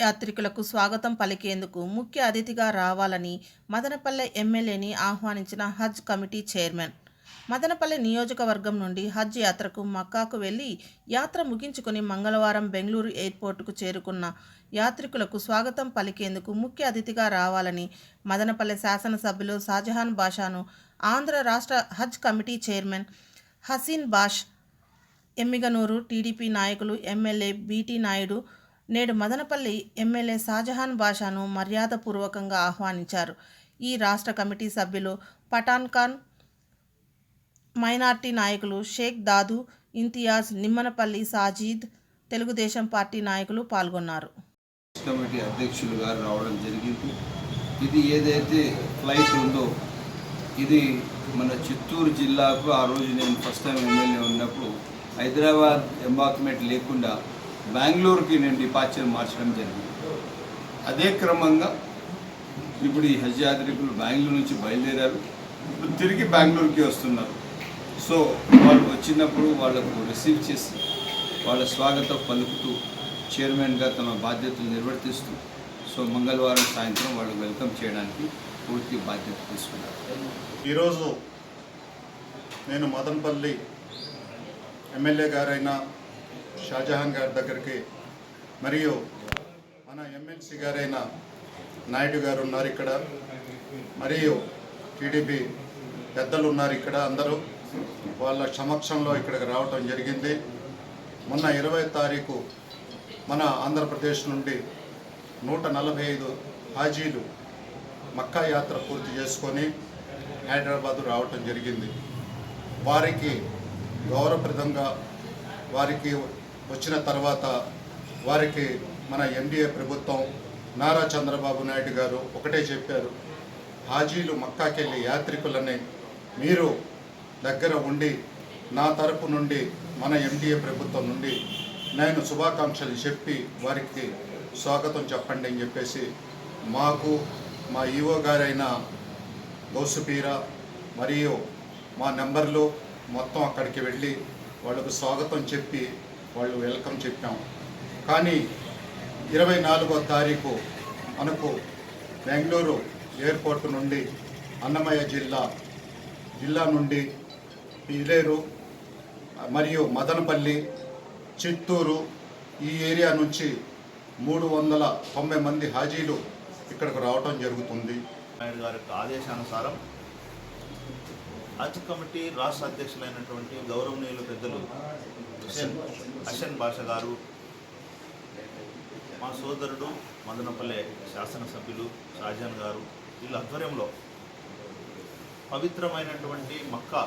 యాత్రికులకు స్వాగతం పలికేందుకు ముఖ్య అతిథిగా రావాలని మదనపల్లె ఎమ్మెల్యేని ఆహ్వానించిన హజ్ కమిటీ చైర్మన్. మదనపల్లె నియోజకవర్గం నుండి హజ్ యాత్రకు మక్కాకు వెళ్ళి యాత్ర ముగించుకుని మంగళవారం బెంగళూరు ఎయిర్పోర్టుకు చేరుకున్న యాత్రికులకు స్వాగతం పలికేందుకు ముఖ్య అతిథిగా రావాలని మదనపల్లె శాసనసభ్యులు షాజహాన్ బాషాను ఆంధ్ర రాష్ట్ర Haj committee chairman Haseen Bash Yemmiganur TDP నాయకులు ఎమ్మెల్యే బీటీ నాయుడు నేడు మదనపల్లి ఎమ్మెల్యే షాజహాన్ బాషాను మర్యాదపూర్వకంగా ఆహ్వానించారు. ఈ రాష్ట్ర కమిటీ సభ్యులు పఠాన్ ఖాన్ మైనార్టీ నాయకులు షేక్ దాదు ఇంతియాజ్ నిమ్మనపల్లి సాజీద్ తెలుగుదేశం పార్టీ నాయకులు పాల్గొన్నారు. కమిటీ అధ్యక్షులు గారు రావడం జరిగింది. ఇది ఏదైతే ఫ్లైట్ ఉందో ఇది మన చిత్తూరు జిల్లాకు ఆ రోజు నేను ఫస్ట్ టైం ఎమ్మెల్యే ఉన్నప్పుడు హైదరాబాద్ ఎంబాక్మెంట్ లేకుండా బెంగళూరుకి నేను డిపార్చర్ మార్చడం జరిగింది. అదే క్రమంగా ఇప్పుడు ఈ హజ్ యాత్రికులు బెంగళూరు నుంచి బయలుదేరారు. ఇప్పుడు తిరిగి బెంగళూరుకి వస్తున్నారు. సో వాళ్ళు వచ్చినప్పుడు వాళ్ళకు రిసీవ్ చేసి వాళ్ళ స్వాగతం పలుకుతూ చైర్మన్గా తమ బాధ్యతలు నిర్వర్తిస్తూ సో మంగళవారం సాయంత్రం వాళ్ళు వెల్కమ్ చేయడానికి పూర్తి బాధ్యత తీసుకున్నారు. ఈరోజు నేను మదనపల్లి ఎమ్మెల్యే గారైన షాజహాన్ గారి దగ్గరికి మరియు మన ఎమ్మెల్సీ గారైన నాయుడు గారు ఉన్నారు ఇక్కడ. మరియు టీడీపీ పెద్దలు ఉన్నారు ఇక్కడ అందరూ. వాళ్ళ సమక్షంలో ఇక్కడికి రావటం జరిగింది. మొన్న ఇరవై తారీఖు మన ఆంధ్రప్రదేశ్ నుండి నూట నలభై ఐదు హాజీలు మక్కా యాత్ర పూర్తి చేసుకొని హైదరాబాదు రావటం జరిగింది. వారికి గౌరవప్రదంగా వారికి వచ్చిన తర్వాత వారికి మన ఎన్డీఏ ప్రభుత్వం నారా చంద్రబాబు నాయుడు గారు ఒకటే చెప్పారు హాజీలు మక్కాకెళ్ళి యాత్రికులని మీరు దగ్గర ఉండి నా తరపు నుండి మన ఎండిఏ ప్రభుత్వం నుండి నేను శుభాకాంక్షలు చెప్పి వారికి స్వాగతం చెప్పండి అని చెప్పేసి మాకు మా ఈవో గారైన గౌసుపీరా మరియు మా నెంబర్లు మొత్తం అక్కడికి వెళ్ళి వాళ్ళకు స్వాగతం చెప్పి వాళ్ళు వెల్కమ్ చెప్పాం. కానీ ఇరవై నాలుగో తారీఖు మనకు బెంగళూరు ఎయిర్పోర్ట్ నుండి అన్నమయ్య జిల్లా జిల్లా నుండి పిలేరు మరియు మదనపల్లి చిత్తూరు ఈ ఏరియా నుంచి మూడు వందల తొంభై మంది హాజీలు ఇక్కడికి రావటం జరుగుతుంది. నాయుడు గారి యొక్క ఆదేశానుసారం హజ్ కమిటీ రాష్ట్ర అధ్యక్షులైనటువంటి గౌరవనీయులు పెద్దలు హుసేన్ హసన్ భాష గారు మా సోదరుడు మదనపల్లె శాసనసభ్యులు షాజాన్ గారు వీళ్ళ ఆధ్వర్యంలో పవిత్రమైనటువంటి మక్కా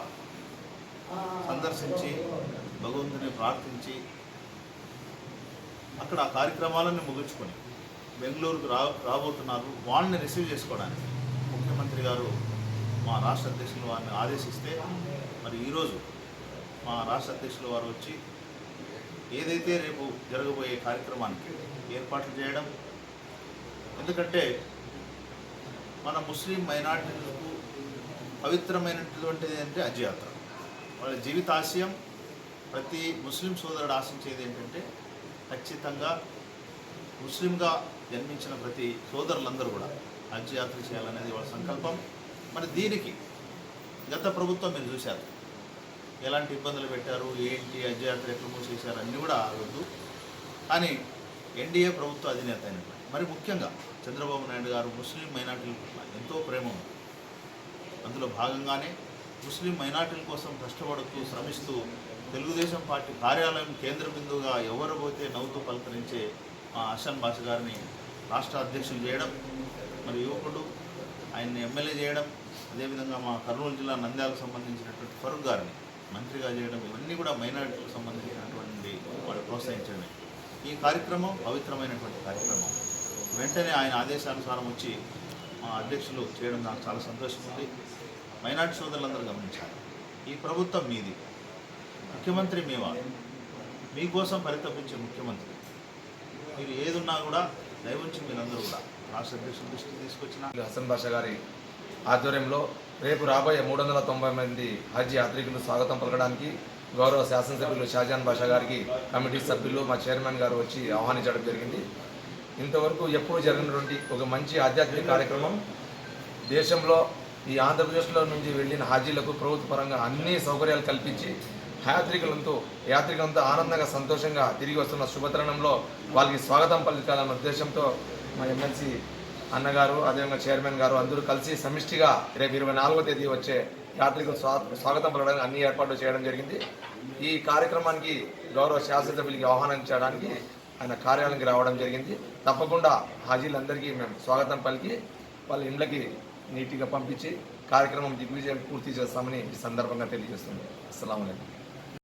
సందర్శించి భగవంతుని ప్రార్థించి అక్కడ ఆ కార్యక్రమాలను ముగించుకొని బెంగళూరుకు రా రాబోతున్నారు. వాళ్ళని రిసీవ్ చేసుకోవడానికి ముఖ్యమంత్రి గారు మా రాష్ట్ర అధ్యక్షులు వారిని ఆదేశిస్తే మరి ఈరోజు మా రాష్ట్ర అధ్యక్షులు వారు వచ్చి ఏదైతే రేపు జరగబోయే కార్యక్రమానికి ఏర్పాట్లు చేయడం ఎందుకంటే మన ముస్లిం మైనార్టీలకు పవిత్రమైనటువంటిది అంటే హజ్ యాత్ర వాళ్ళ జీవితాశయం ప్రతి ముస్లిం సోదరుడు ఆశించేది ఏంటంటే ఖచ్చితంగా ముస్లింగా జన్మించిన ప్రతి సోదరులందరూ కూడా హజ్ యాత్ర చేయాలనేది వాళ్ళ సంకల్పం. మరి దీనికి గత ప్రభుత్వం మీరు చూశారు. ఎలాంటి ఇబ్బందులు పెట్టారు? ఏంటి? హజ్ యాత్ర ఎట్లా మూసేశారు? అన్నీ కూడా ఆగొద్దు. కానీ ఎన్డీఏ ప్రభుత్వ అధినేత అయినటువంటి మరి ముఖ్యంగా చంద్రబాబు నాయుడు గారు ముస్లిం మైనార్టీల పట్ల ఎంతో ప్రేమ ఉంది. అందులో భాగంగానే ముస్లిం మైనార్టీల కోసం కష్టపడుతూ శ్రమిస్తూ తెలుగుదేశం పార్టీ కార్యాలయం కేంద్ర బిందువుగా ఎవరు పోతే నవ్వుతూ పలకరించే మా హసన్ భాష గారిని రాష్ట్ర అధ్యక్షులు చేయడం మరి యువకుడు ఆయన్ని ఎమ్మెల్యే చేయడం అదేవిధంగా మా కర్నూలు జిల్లా నంద్యాలకు సంబంధించినటువంటి ఫరూక్ గారిని మంత్రిగా చేయడం ఇవన్నీ కూడా మైనారిటీలకు సంబంధించినటువంటి వాళ్ళు ప్రోత్సహించడమే. ఈ కార్యక్రమం పవిత్రమైనటువంటి కార్యక్రమం. వెంటనే ఆయన ఆదేశానుసారం వచ్చి మా అధ్యక్షులు చేయడం నాకు చాలా సంతోషం ఉంది మైనార్టీ సోదరులందరూ గమనించాలి. ఈ ప్రభుత్వం మీది. ముఖ్యమంత్రి మేవా మీకోసం పరితపించే ముఖ్యమంత్రి. మీరు ఏదున్నా కూడా దయవుంచి మీరందరూ కూడా రాష్ట్ర అధ్యక్షుల దృష్టికి తీసుకొచ్చిన. హసన్ బాషా గారి ఆధ్వర్యంలో రేపు రాబోయే మూడు వందల తొంభై మంది హజ్ యాత్రికులు స్వాగతం పలకడానికి గౌరవ శాసనసభ్యులు షాజాన్ బాషా గారికి కమిటీ సభ్యులు మా చైర్మన్ గారు వచ్చి ఆహ్వానించడం జరిగింది. ఇంతవరకు ఎప్పుడూ జరిగినటువంటి ఒక మంచి ఆధ్యాత్మిక కార్యక్రమం. దేశంలో ఈ ఆంధ్రప్రదేశ్లో నుంచి వెళ్ళిన హాజీలకు ప్రభుత్వ పరంగా అన్ని సౌకర్యాలు కల్పించి యాత్రికులంతో యాత్రికులంతా ఆనందంగా సంతోషంగా తిరిగి వస్తున్న శుభతరుణంలో వాళ్ళకి స్వాగతం పలకాలన్న ఉద్దేశంతో మా ఎమ్మెల్సీ అన్నగారు అదేవిధంగా చైర్మన్ గారు అందరూ కలిసి సమిష్టిగా రేపు ఇరవై నాలుగో తేదీ వచ్చే యాత్రికులు స్వా స్వాగతం పలడానికి అన్ని ఏర్పాట్లు చేయడం జరిగింది. ఈ కార్యక్రమానికి గౌరవ శాసనసభ్యులకి ఆహ్వానించడానికి ఆయన కార్యాలయానికి రావడం జరిగింది. తప్పకుండా హాజీలందరికీ మేము స్వాగతం పలికి వాళ్ళ ఇండ్లకి నీట్గా పంపించి కార్యక్రమం దిగ్విజయం పూర్తి చేస్తామని ఈ సందర్భంగా తెలియజేస్తుంది అస్సలం